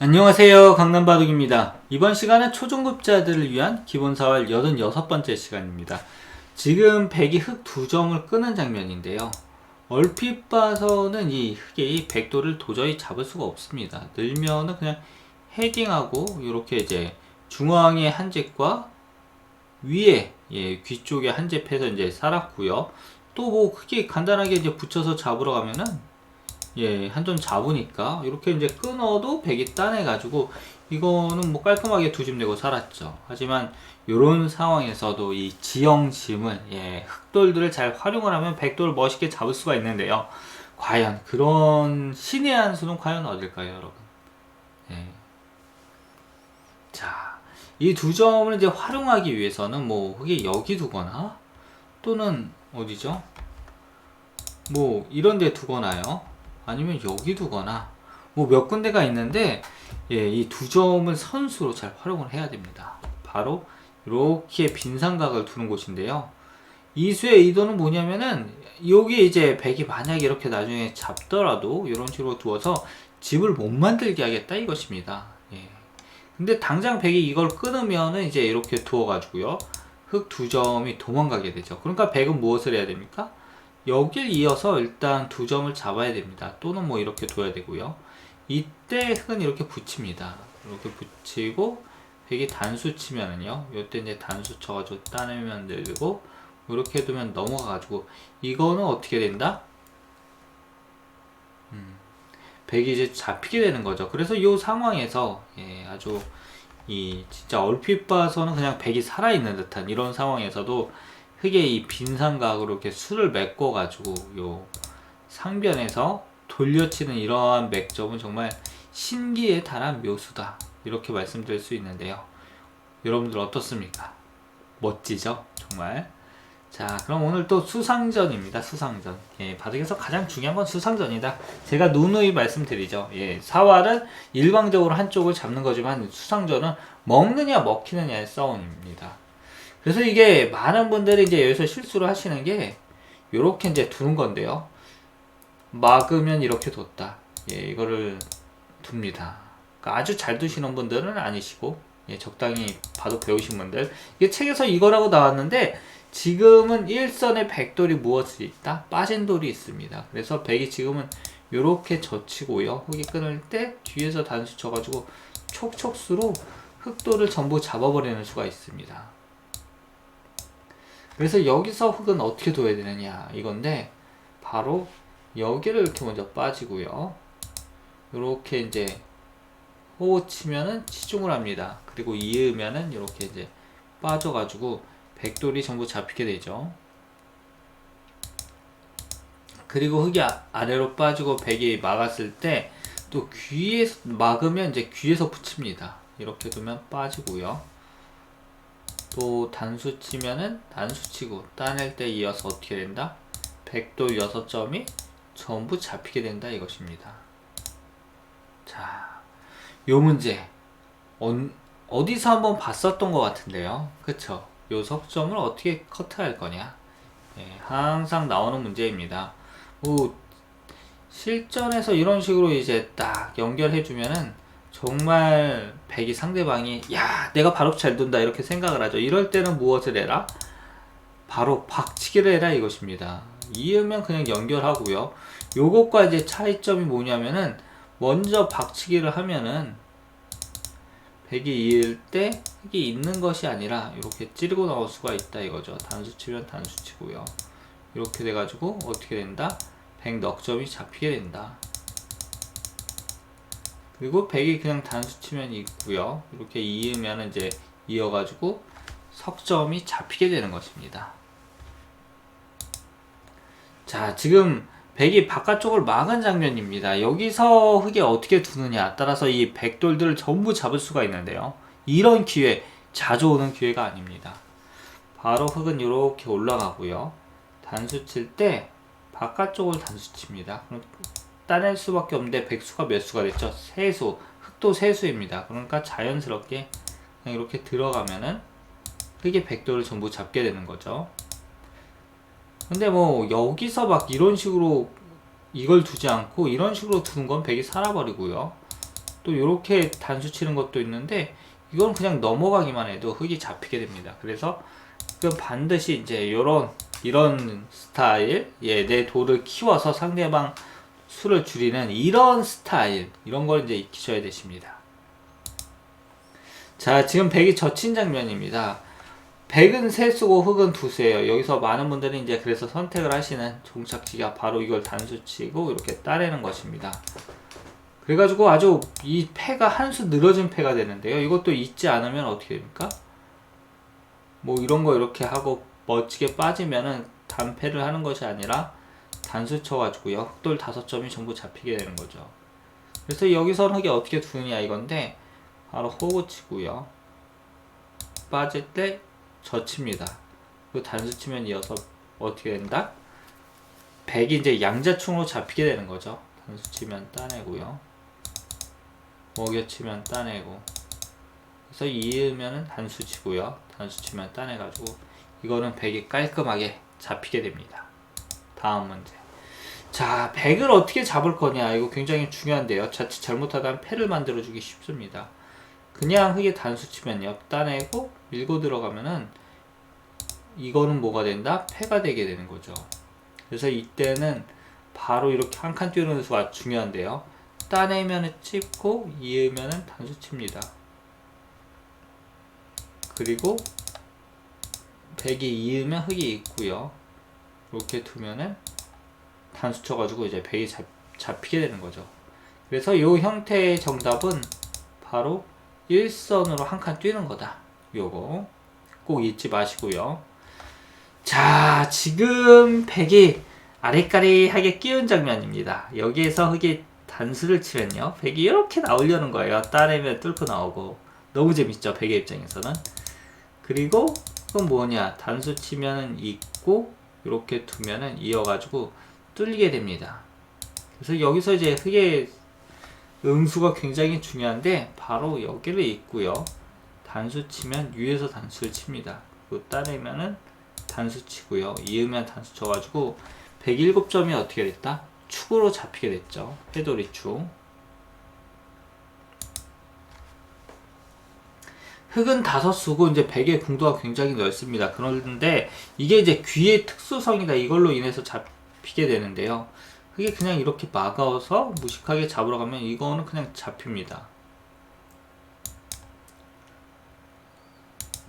안녕하세요. 강남바둑입니다. 이번 시간은 초중급자들을 위한 기본사활 86번째 시간입니다. 지금 백이 흑두 점을 끄는 장면인데요. 얼핏 봐서는 이 흑이 백도를 도저히 잡을 수가 없습니다. 늘면은 그냥 헤딩하고 이렇게 이제 중앙에 한 잽과 위에 예, 귀 쪽에 한 잽해서 이제 살았고요. 또 뭐 크게 간단하게 이제 붙여서 잡으러 가면은 예, 한 점 잡으니까 이렇게 이제 끊어도 백이 따내 가지고 이거는 뭐 깔끔하게 두 집 내고 살았죠. 하지만 이런 상황에서도 이 지형짐을 예, 흑돌들을 잘 활용을 하면 백돌을 멋있게 잡을 수가 있는데요. 과연 그런 신의 한 수는 과연 어딜까요, 여러분? 예. 자, 이 두 점을 이제 활용하기 위해서는 뭐 그게 여기 두거나 또는 어디죠? 뭐 이런 데 두거나요. 아니면 여기 두거나 뭐 몇 군데가 있는데 예, 이 두 점을 선수로 잘 활용을 해야 됩니다. 바로 이렇게 빈 삼각을 두는 곳인데요. 이수의 의도는 뭐냐면은 여기 이제 백이 만약에 이렇게 나중에 잡더라도 이런 식으로 두어서 집을 못 만들게 하겠다 이것입니다. 예. 근데 당장 백이 이걸 끊으면은 이제 이렇게 두어가지고요. 흑두 점이 도망가게 되죠. 그러니까 백은 무엇을 해야 됩니까? 여길 이어서 일단 두 점을 잡아야 됩니다. 또는 뭐 이렇게 둬야 되고요. 이때 흑은 이렇게 붙입니다. 이렇게 붙이고 백이 단수 치면은요. 이때 이제 단수 쳐가지고 따내면 되고 이렇게 두면 넘어가가지고 이거는 어떻게 된다? 음, 백이 이제 잡히게 되는 거죠. 그래서 이 상황에서 예, 아주 이 진짜 얼핏 봐서는 그냥 백이 살아있는 듯한 이런 상황에서도 흙의 이 빈삼각으로 이렇게 술을 메꿔 가지고 요 상변에서 돌려치는 이러한 맥점은 정말 신기에 달한 묘수다. 이렇게 말씀드릴 수 있는데요. 여러분들 어떻습니까? 멋지죠? 정말? 자 그럼 오늘 또 수상전입니다 수상전. 예 바둑에서 가장 중요한 건 수상전이다. 제가 누누이 말씀드리죠. 예 사활은 일방적으로 한쪽을 잡는 거지만 수상전은 먹느냐 먹히느냐의 싸움입니다 그래서 이게 많은 분들이 이제 여기서 실수를 하시는 게 이렇게 이제 두는 건데요. 막으면 이렇게 뒀다. 예, 이거를 둡니다. 그러니까 아주 잘 두시는 분들은 아니시고 예, 적당히 바둑 배우신 분들 이게 책에서 이거라고 나왔는데 지금은 일선에 백돌이 무엇이 있다? 빠진 돌이 있습니다. 그래서 백이 지금은 이렇게 젖히고요. 흙이 끊을 때 뒤에서 단수 쳐가지고 촉촉수로 흑돌을 전부 잡아버리는 수가 있습니다. 그래서 여기서 흙은 어떻게 둬야 되느냐 이건데 바로 여기를 이렇게 먼저 빠지고요. 이렇게 이제 호호 치면은 치중을 합니다. 그리고 이으면은 이렇게 이제 빠져가지고 백돌이 전부 잡히게 되죠. 그리고 흙이 아, 아래로 빠지고 백이 막았을 때 또 귀에 막으면 이제 귀에서 붙입니다. 이렇게 두면 빠지고요. 또 단수 치면은 단수 치고 따낼 때 이어서 어떻게 된다? 백도 6점이 전부 잡히게 된다 이것입니다. 자, 요 문제 어, 어디서 한번 봤었던 것 같은데요. 그쵸? 요 석점을 어떻게 커트할 거냐? 예, 항상 나오는 문제입니다. 뭐 실전에서 이런 식으로 이제 딱 연결해 주면은 정말 백이 상대방이 야 내가 바로 잘 둔다 이렇게 생각을 하죠. 이럴 때는 무엇을 해라? 바로 박치기를 해라 이것입니다. 이으면 그냥 연결하고요. 요것과 이제 차이점이 뭐냐면은 먼저 박치기를 하면은 백이 이을 때 흑이 있는 것이 아니라 이렇게 찌르고 나올 수가 있다 이거죠. 단수 치면 단수 치고요. 이렇게 돼가지고 어떻게 된다? 백 넉점이 잡히게 된다. 그리고 100이 그냥 단수 치면 있고요. 이렇게 이으면 이제 이어가지고 석점이 잡히게 되는 것입니다. 자, 지금 100이 바깥쪽을 막은 장면입니다. 여기서 흙이 어떻게 두느냐 따라서 이 백돌들을 전부 잡을 수가 있는데요. 이런 기회 자주 오는 기회가 아닙니다. 바로 흙은 이렇게 올라가고요. 단수 칠 때 바깥쪽을 단수 칩니다. 따낼 수밖에 없는데 백수가 몇 수가 됐죠? 세수. 흑도 세수입니다. 그러니까 자연스럽게 이렇게 들어가면은 흑의 백도를 전부 잡게 되는 거죠. 근데 뭐 여기서 막 이런 식으로 이걸 두지 않고 이런 식으로 두는 건 백이 살아버리고요. 또 이렇게 단수 치는 것도 있는데 이건 그냥 넘어가기만 해도 흙이 잡히게 됩니다. 그래서 그 반드시 이제 이런 이런 스타일, 예, 내 돌을 키워서 상대방 수를 줄이는 이런 스타일 이런 걸 이제 익히셔야 되십니다. 자, 지금 백이 젖힌 장면입니다. 백은 세 쓰고 흙은 두 세예요. 여기서 많은 분들이 이제 그래서 선택을 하시는 종착지가 바로 이걸 단수치고 이렇게 따내는 것입니다. 그래가지고 아주 이 패가 한 수 늘어진 패가 되는데요. 이것도 잊지 않으면 어떻게 됩니까? 뭐 이런 거 이렇게 하고 멋지게 빠지면은 단패를 하는 것이 아니라 단수 쳐가지고요. 흑돌 다섯 점이 전부 잡히게 되는 거죠. 그래서 여기서 흑이 어떻게 두느냐 이건데 바로 호구 치고요. 빠질 때 젖힙니다. 그 단수 치면 이어서 어떻게 된다? 백이 이제 양자충으로 잡히게 되는 거죠. 단수 치면 따내고요. 먹여 치면 따내고. 그래서 이으면은 단수 치고요. 단수 치면 따내가지고 이거는 백이 깔끔하게 잡히게 됩니다. 다음 문제. 자, 백을 어떻게 잡을 거냐. 이거 굉장히 중요한데요. 자칫 잘못하다면 패를 만들어주기 쉽습니다. 그냥 흙에 단수 치면요. 따내고 밀고 들어가면은 이거는 뭐가 된다? 패가 되게 되는 거죠. 그래서 이때는 바로 이렇게 한칸 뛰는 수가 중요한데요. 따내면은 찝고 이으면은 단수 칩니다. 그리고 백이 이으면 흙이 있고요. 이렇게 두면은 단수 쳐가지고 이제 백이 잡, 잡히게 되는 거죠. 그래서 이 형태의 정답은 바로 일선으로 한 칸 뛰는 거다. 요거 꼭 잊지 마시고요. 자, 지금 백이 아리까리하게 끼운 장면입니다. 여기에서 흙이 단수를 치면요. 백이 이렇게 나오려는 거예요. 따내면 뚫고 나오고. 너무 재밌죠. 백의 입장에서는. 그리고 그건 뭐냐. 단수 치면은 있고, 이렇게 두면은 이어가지고 뚫리게 됩니다. 그래서 여기서 이제 흙의 응수가 굉장히 중요한데, 바로 여기를 있고요. 단수 치면 위에서 단수를 칩니다. 그 따내면은 단수 치고요. 이으면 단수 쳐가지고 107점이 어떻게 됐다? 축으로 잡히게 됐죠. 해돌이 축. 흙은 다섯 수고 이제 백의 궁도가 굉장히 넓습니다. 그런데 이게 이제 귀의 특수성이다. 이걸로 인해서 잡 히게 되는데요. 흙이 그냥 이렇게 막아서 무식하게 잡으러 가면 이거는 그냥 잡힙니다.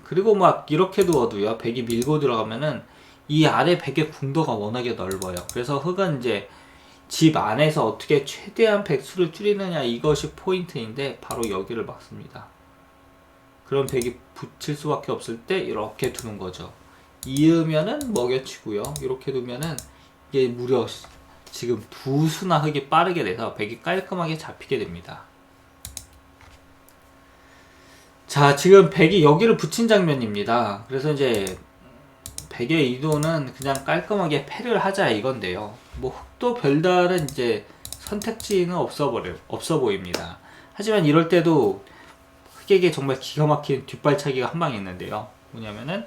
그리고 막 이렇게 두어도요. 백이 밀고 들어가면은 이 아래 백의 궁도가 워낙에 넓어요. 그래서 흙은 이제 집 안에서 어떻게 최대한 백수를 줄이느냐 이것이 포인트인데 바로 여기를 막습니다. 그럼 백이 붙일 수밖에 없을 때 이렇게 두는 거죠. 이으면은 먹여치고요. 이렇게 두면은 이게 무려 지금 두 수나 흙이 빠르게 돼서 백이 깔끔하게 잡히게 됩니다. 자, 지금 백이 여기를 붙인 장면입니다. 그래서 이제 백의 이도는 그냥 깔끔하게 패를 하자 이건데요. 뭐 흑도 별다른 이제 선택지는 없어 버려 없어 보입니다. 하지만 이럴 때도 흑에게 정말 기가 막힌 뒷발차기가 한 방에 있는데요. 뭐냐면은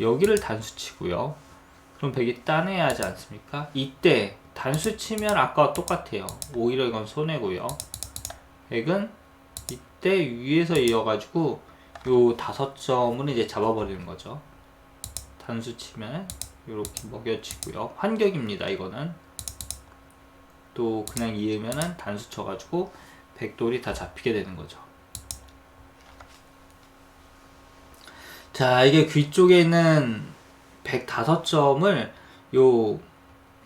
여기를 단수 치고요. 그럼 백이 따내야 하지 않습니까? 이때 단수 치면 아까와 똑같아요. 오히려 이건 손해고요. 백은 이때 위에서 이어가지고 요 다섯 점은 이제 잡아버리는 거죠. 단수 치면 이렇게 먹여치고요. 환격입니다. 이거는 또 그냥 이으면은 단수 쳐가지고 백돌이 다 잡히게 되는 거죠. 자, 이게 귀 쪽에 있는 105점을 요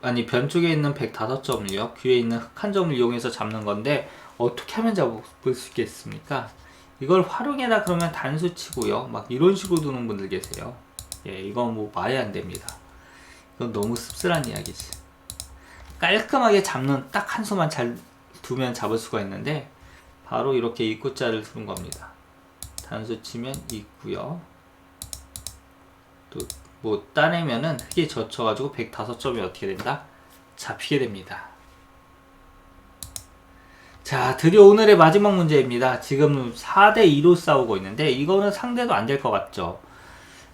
아니 변 쪽에 있는 105점을요. 귀에 있는 흑한 점을 이용해서 잡는 건데 어떻게 하면 잡을 수 있겠습니까? 이걸 활용해라 그러면 단수 치고요. 막 이런 식으로 두는 분들 계세요. 예, 이건 뭐 말이 안 됩니다. 이건 너무 씁쓸한 이야기지. 깔끔하게 잡는 딱 한 수만 잘 두면 잡을 수가 있는데 바로 이렇게 입구자를 두는 겁니다. 단수 치면 있고요. 또 뭐 따내면은 흙에 젖혀가지고 105점이 어떻게 된다? 잡히게 됩니다. 자, 드디어 오늘의 마지막 문제입니다. 지금 4대2로 싸우고 있는데, 이거는 상대도 안 될 것 같죠.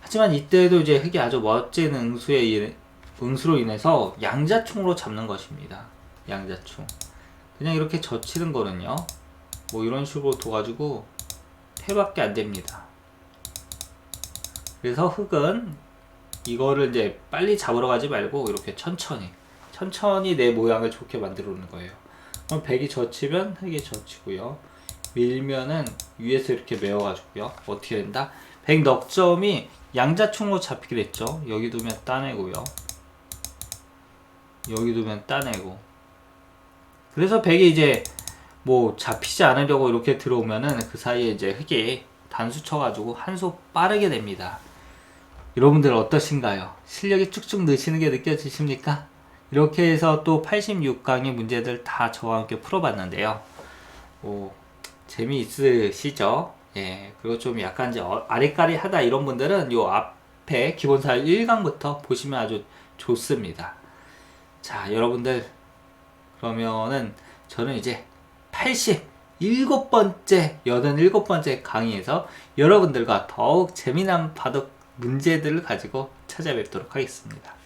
하지만 이때도 이제 흙이 아주 멋진 응수에, 응수로 인해서 양자충으로 잡는 것입니다. 양자충. 그냥 이렇게 젖히는 거는요. 뭐 이런 식으로 둬가지고 해밖에 안 됩니다. 그래서 흙은 이거를 이제 빨리 잡으러 가지 말고 이렇게 천천히 천천히 내 모양을 좋게 만들어 놓는 거예요. 그럼 백이 젖히면 흙이 젖히고요. 밀면은 위에서 이렇게 메워가지고요. 어떻게 된다? 백 넉점이 양자충으로 잡히게 됐죠. 여기 두면 따내고요. 여기 두면 따내고. 그래서 백이 이제 뭐 잡히지 않으려고 이렇게 들어오면은 그 사이에 이제 흙이 단수 쳐가지고 한 수 빠르게 됩니다. 여러분들 어떠신가요? 실력이 쭉쭉 느시는 게 느껴지십니까? 이렇게 해서 또 86강의 문제들 다 저와 함께 풀어봤는데요. 뭐 재미있으시죠? 예, 그리고 좀 약간 이제 어- 아리까리하다 이런 분들은 요 앞에 기본사율 1강부터 보시면 아주 좋습니다. 자, 여러분들 그러면은 저는 이제 87번째, 87번째 강의에서 여러분들과 더욱 재미난 바둑 문제들을 가지고 찾아뵙도록 하겠습니다.